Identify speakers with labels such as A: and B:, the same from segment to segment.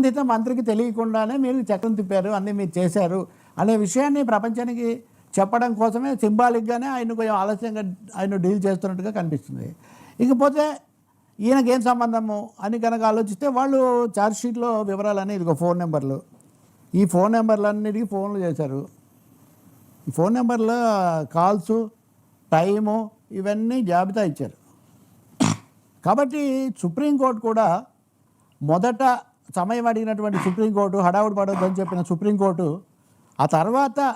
A: సంబంధిత మంత్రికి తెలియకుండానే మీరు చక్రం తిప్పారు అన్నీ మీరు చేశారు అనే విషయాన్ని ప్రపంచానికి చెప్పడం కోసమే సింబాలిక్గానే ఆయన కొంచెం ఆలస్యంగా ఆయన డీల్ చేస్తున్నట్టుగా కనిపిస్తుంది. ఇకపోతే ఈయనకేం సంబంధము అని కనుక ఆలోచిస్తే వాళ్ళు ఛార్జ్షీట్లో వివరాలని ఇదిగో ఫోన్ నెంబర్లు. ఈ ఫోన్ నెంబర్లన్నిటికీ ఫోన్లు చేశారు. ఈ ఫోన్ నెంబర్లో కాల్స్ టైము ఇవన్నీ జాబితా ఇచ్చారు. కాబట్టి సుప్రీంకోర్టు కూడా మొదట సమయం అడిగినటువంటి సుప్రీంకోర్టు హడావుడి పడవద్దని చెప్పిన సుప్రీంకోర్టు ఆ తర్వాత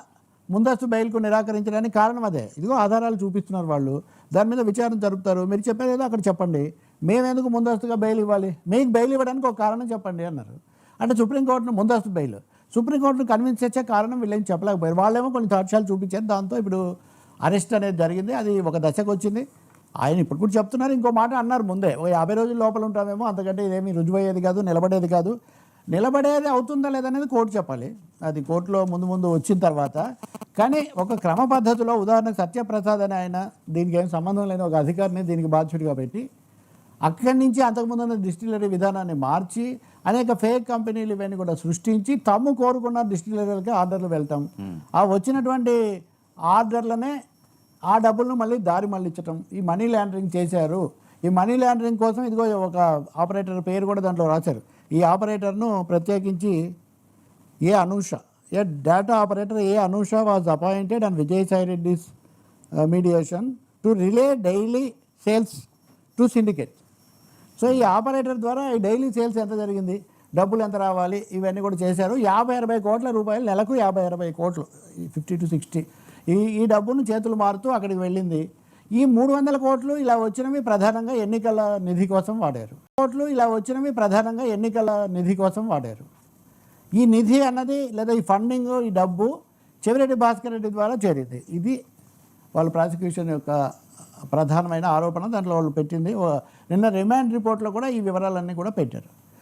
A: ముందస్తు బెయిల్కు నిరాకరించడానికి కారణం అదే. ఇదిగో ఆధారాలు చూపిస్తున్నారు వాళ్ళు. దాని మీద విచారణ జరుపుతారు. మీరు చెప్పేదేదో అక్కడ చెప్పండి. మేమెందుకు ముందస్తుగా బెయిల్ ఇవ్వాలి? మీకు బెయిల్ ఇవ్వడానికి ఒక కారణం చెప్పండి అన్నారు. అంటే సుప్రీంకోర్టును ముందస్తు బెయిల్. సుప్రీంకోర్టును కన్విన్స్ చేసే కారణం వీళ్ళేం చెప్పలేకపోయారు. వాళ్ళేమో కొన్ని సాక్ష్యాలు చూపించారు. దాంతో ఇప్పుడు అరెస్ట్ అనేది జరిగింది. అది ఒక దశకు వచ్చింది ఆయన ఇప్పుడు కూడా చెప్తున్నారు ఇంకో మాట అన్నారు ముందే. ఒక యాభై రోజుల లోపల ఉంటామేమో అంతకంటే ఇదేమీ రుజువయ్యేది కాదు నిలబడేది కాదు. నిలబడేది అవుతుందా లేదనేది కోర్టు చెప్పాలి. అది కోర్టులో ముందు ముందు వచ్చిన తర్వాత. కానీ ఒక క్రమ పద్ధతిలో ఉదాహరణకు సత్యప్రసాద్ అని ఆయన దీనికి ఏం సంబంధం లేని ఒక అధికారిని దీనికి బాధ్యుడిగా పెట్టి అక్కడి నుంచి అంతకుముందు ఉన్న డిస్టిలరీ విధానాన్ని మార్చి అనేక ఫేక్ కంపెనీలు ఇవన్నీ కూడా సృష్టించి తాము కోరుకున్న డిస్టిలరీలకి ఆర్డర్లు వెళ్తాం. ఆ వచ్చినటువంటి ఆర్డర్లనే ఆ డబ్బులను మళ్ళీ దారి మళ్ళించటం. ఈ మనీ లాండరింగ్ చేశారు. ఈ మనీ లాండరింగ్ కోసం ఇదిగో ఒక ఆపరేటర్ పేరు కూడా దాంట్లో రాశారు. ఈ ఆపరేటర్ను ప్రత్యేకించి A Anusha A data operator A Anusha was appointed and Vijayasai Reddy's mediation to relay daily sales to syndicate so ఈ ఆపరేటర్ ద్వారా ఈ డైలీ సేల్స్ ఎంత జరిగింది? డబ్బులు ఎంత రావాలి? ఇవన్నీ కూడా చేశారు. యాభై అరవై కోట్ల రూపాయలు నెలకు యాభై అరవై కోట్లు. Fifty to sixty. ఈ ఈ డబ్బును చేతులు మారుతూ అక్కడికి వెళ్ళింది. ఈ మూడు వందల కోట్లు ఇలా వచ్చినవి ప్రధానంగా ఎన్నికల నిధి కోసం వాడారు. కోట్లు ఇలా వచ్చినవి ప్రధానంగా ఎన్నికల నిధి కోసం వాడారు. ఈ నిధి అన్నది లేదా ఈ ఫండింగ్ ఈ డబ్బు చెవిరెడ్డి భాస్కర్ రెడ్డి ద్వారా చేరింది. ఇది వాళ్ళ ప్రాసిక్యూషన్ యొక్క ప్రధానమైన ఆరోపణ. దాంట్లో వాళ్ళు పెట్టింది. నిన్న రిమాండ్ రిపోర్ట్లో కూడా ఈ వివరాలన్నీ కూడా పెట్టారు.